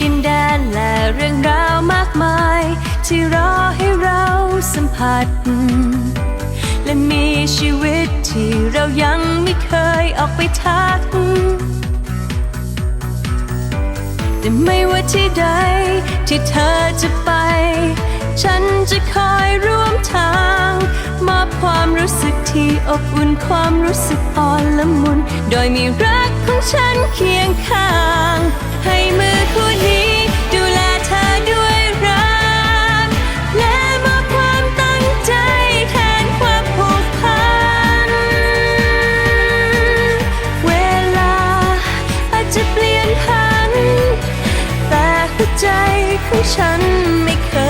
ดินแดนและเรื่องราวมากมาย ที่รอให้เราสัมผัส และมีชีวิตที่เรายังไม่เคยออกไปทักแต่ไม่ว่าที่ใดที่เธอจะไป ฉันจะคอยร่วมทางมอบความรู้สึกที่อบอุ่นความรู้สึกอ่อนละมุน โดยมีรักของฉันเคียงข้าง ของฉันไม่เคย